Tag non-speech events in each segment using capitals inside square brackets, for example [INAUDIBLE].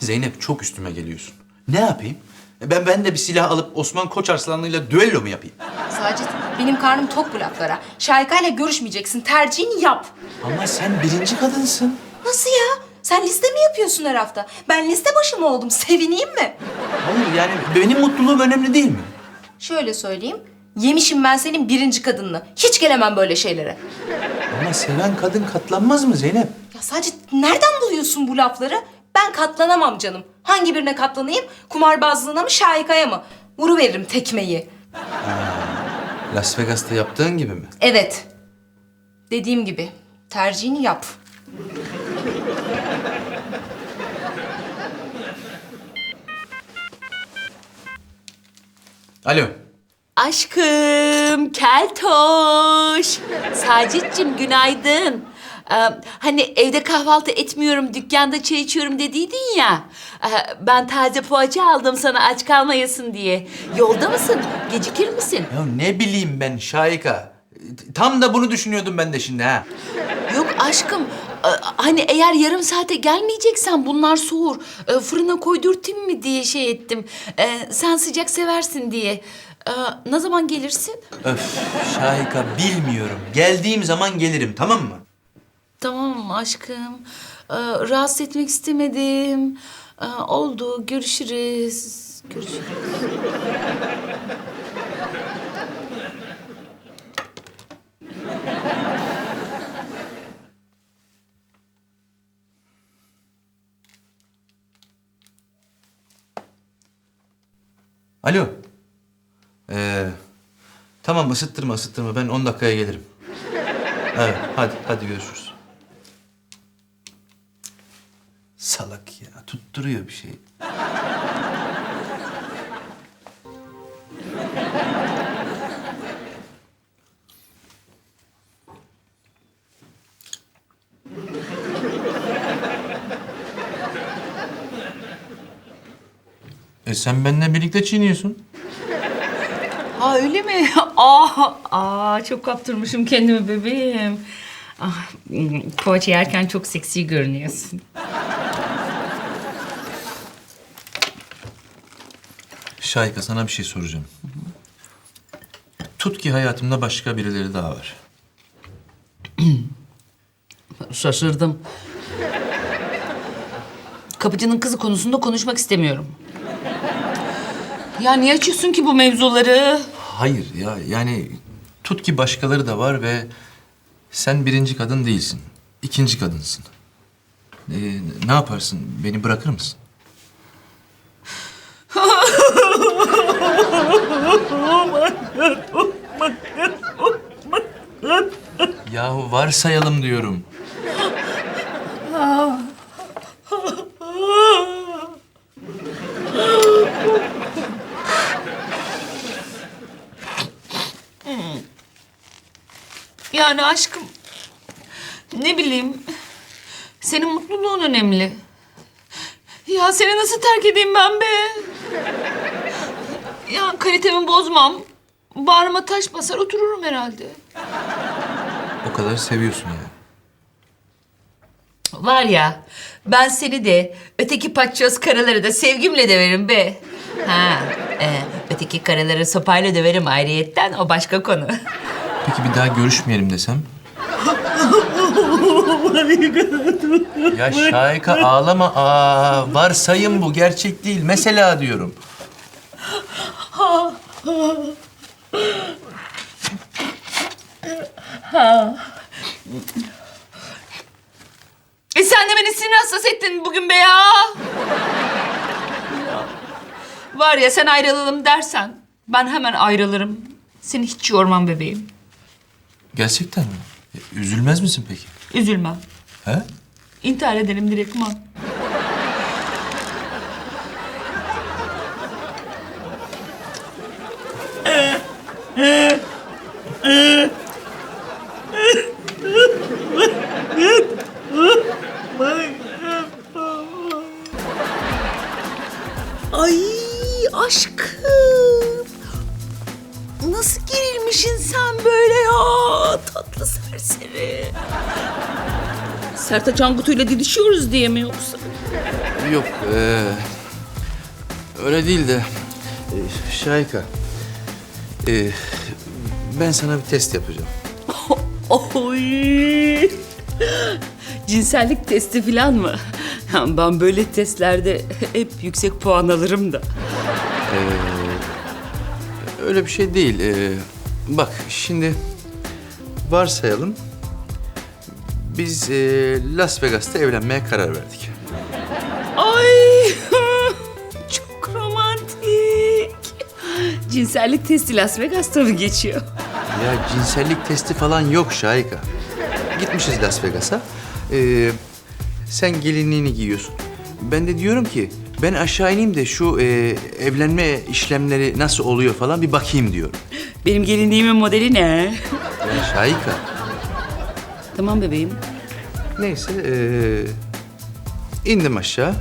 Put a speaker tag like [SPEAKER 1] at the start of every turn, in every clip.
[SPEAKER 1] Zeynep çok üstüme geliyorsun. Ne yapayım? E Ben ben de bir silah alıp Osman Koç Arslanlı'yla düello mu yapayım?
[SPEAKER 2] Sacit, benim karnım tok bu laflara. Şahika ile görüşmeyeceksin. Tercihini yap.
[SPEAKER 1] Ama sen birinci kadınsın.
[SPEAKER 2] Nasıl ya? Sen liste mi yapıyorsun her hafta? Ben liste başı mı oldum? Sevineyim mi?
[SPEAKER 1] Hayır yani benim mutluluğum önemli değil mi?
[SPEAKER 2] Şöyle söyleyeyim. Yemişim ben senin birinci kadınını. Hiç gelemem böyle şeylere.
[SPEAKER 1] Ama seven kadın katlanmaz mı Zeynep?
[SPEAKER 2] Ya Sacit nereden buluyorsun bu lafları? Ben katlanamam canım. Hangi birine katlanayım? Kumarbazlığına mı, şahikaya mı? Vuru veririm tekmeyi.
[SPEAKER 1] Las Vegas'ta yaptığın gibi mi?
[SPEAKER 2] Evet. Dediğim gibi. Tercihini yap.
[SPEAKER 1] Alo.
[SPEAKER 3] Aşkım, keltoş. Sacit'cim günaydın. Ee, hani evde kahvaltı etmiyorum, dükkanda çay içiyorum dediydin ya. Ee, ben taze poğaça aldım sana aç kalmayasın diye. Yolda mısın? Gecikir misin?
[SPEAKER 1] Ya ne bileyim ben Şahika. Tam da bunu düşünüyordum ben de şimdi ha.
[SPEAKER 3] Yok aşkım. e, Hani eğer yarım saate gelmeyeceksen bunlar soğur. E, Fırına koydurtayım mı diye şey ettim. E, Sen sıcak seversin diye. E, Ne zaman gelirsin?
[SPEAKER 1] Öf Şahika bilmiyorum. Geldiğim zaman gelirim tamam mı?
[SPEAKER 3] Tamam aşkım. Ee, rahatsız etmek istemedim. Ee, oldu. Görüşürüz. Görüşürüz.
[SPEAKER 1] Alo. Ee, tamam ısıttırma ısıttırma ben 10 dakikaya gelirim. Evet hadi hadi görüşürüz. Tutturuyor bir şey. E sen benimle birlikte çiğniyorsun.
[SPEAKER 3] Ha öyle mi? [LAUGHS] Aa, aa çok kaptırmışım kendimi bebeğim. Ah, hmm, poğaça yerken çok seksi görünüyorsun.
[SPEAKER 1] Şahika sana bir şey soracağım. Tut ki hayatımda başka birileri daha var.
[SPEAKER 3] Şaşırdım. Kapıcının kızı konusunda konuşmak istemiyorum. Ya niye açıyorsun ki bu mevzuları?
[SPEAKER 1] Hayır ya yani tut ki başkaları da var ve sen birinci kadın değilsin. İkinci kadınsın. Ee, ne yaparsın? Beni bırakır mısın? [LAUGHS] Yahu varsayalım diyorum.
[SPEAKER 3] Yani aşkım ne bileyim senin mutluluğun önemli. Ya seni nasıl terk edeyim ben be? Ya kalitemi bozmam. Bağrıma taş basar otururum herhalde.
[SPEAKER 1] O kadar seviyorsun yani.
[SPEAKER 3] Var ya ben seni de öteki paçoz karaları da sevgimle döverim be. Ha, e, öteki karaları sopayla döverim ayrıyetten o başka konu.
[SPEAKER 1] Peki bir daha görüşmeyelim desem? ya [LAUGHS] Şahika ağlama. Aa, varsayım bu. Gerçek değil. Mesela diyorum.
[SPEAKER 3] E sen de beni sinir hastası ettin bugün be ya. Var ya sen ayrılalım dersen ben hemen ayrılırım. Seni hiç yormam bebeğim.
[SPEAKER 1] Gerçekten mi? E, Üzülmez misin peki?
[SPEAKER 3] Üzülmem.
[SPEAKER 1] He?
[SPEAKER 3] İntihar ederim direktman. Serseri. Sertaç Angutu'yla didişiyoruz diye mi yoksa?
[SPEAKER 1] Yok, ee, öyle değil de e, Şahika. e, ben sana bir test yapacağım. [LAUGHS]
[SPEAKER 3] Oy! Cinsellik testi falan mı? [LAUGHS] Ben böyle testlerde [LAUGHS] hep yüksek puan alırım da.
[SPEAKER 1] Öyle bir şey değil. ee, bak şimdi varsayalım. Biz ee, Las Vegas'ta evlenmeye karar verdik.
[SPEAKER 3] Ay! [LAUGHS] Çok romantik. Cinsellik testi Las Vegas'ta mı geçiyor?
[SPEAKER 1] Ya cinsellik testi falan yok Şahika. Gitmişiz Las Vegas'a. Ee, sen gelinliğini giyiyorsun. Ben de diyorum ki ben aşağı ineyim de şu ee, evlenme işlemleri nasıl oluyor falan bir bakayım diyorum.
[SPEAKER 3] Benim gelinliğimin modeli ne?
[SPEAKER 1] Ya Şahika.
[SPEAKER 3] Tamam bebeğim.
[SPEAKER 1] Neyse ee, indim aşağı.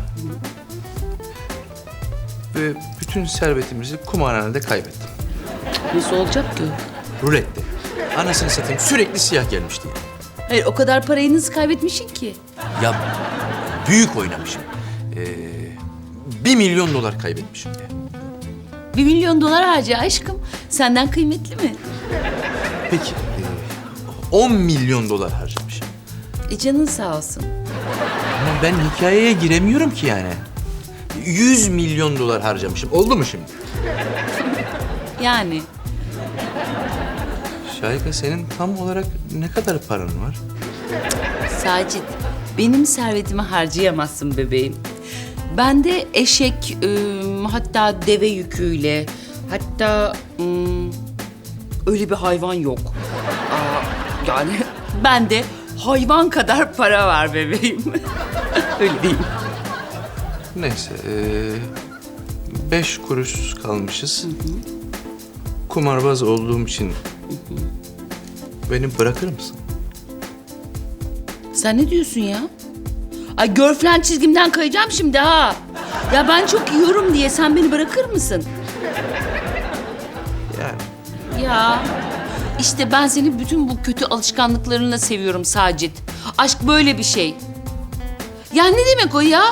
[SPEAKER 1] Ve bütün servetimizi kumarhanede kaybettim.
[SPEAKER 3] Nasıl olacak ki?
[SPEAKER 1] Rulette. Anasını satayım sürekli siyah gelmişti.
[SPEAKER 3] Hayır o kadar parayı nasıl kaybetmişsin ki?
[SPEAKER 1] Ya büyük oynamışım. Ee, bir milyon dolar kaybetmişim de.
[SPEAKER 3] Bir milyon dolar harca aşkım. Senden kıymetli mi?
[SPEAKER 1] Peki 10 milyon dolar harcamışım.
[SPEAKER 3] E canın sağ olsun.
[SPEAKER 1] Ama ben hikayeye giremiyorum ki yani. 100 milyon dolar harcamışım. Oldu mu şimdi?
[SPEAKER 3] Yani
[SPEAKER 1] Şahika senin tam olarak ne kadar paran var?
[SPEAKER 3] Sacit, benim servetimi harcayamazsın bebeğim. Bende eşek, ıı, hatta deve yüküyle, hatta ım, öyle bir hayvan yok. Yani [LAUGHS] bende hayvan kadar para var bebeğim. [LAUGHS] öyle değil.
[SPEAKER 1] Neyse, ee, beş kuruş kalmışız. Kumarbaz olduğum için beni bırakır mısın?
[SPEAKER 3] Sen ne diyorsun ya? Ay görflen çizgimden kayacağım şimdi ha. Ya ben çok yiyorum diye sen beni bırakır mısın?
[SPEAKER 1] Yani
[SPEAKER 3] Ya işte ben seni bütün bu kötü alışkanlıklarınla seviyorum Sacit. Aşk böyle bir şey. Ya ne demek o ya?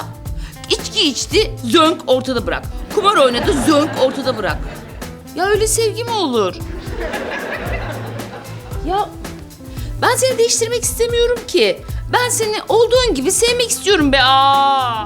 [SPEAKER 3] İçki içti, zönk ortada bırak. Kumar oynadı, zönk ortada bırak. Ya öyle sevgi mi olur? Ya ben seni değiştirmek istemiyorum ki. Ben seni olduğun gibi sevmek istiyorum be. Aa.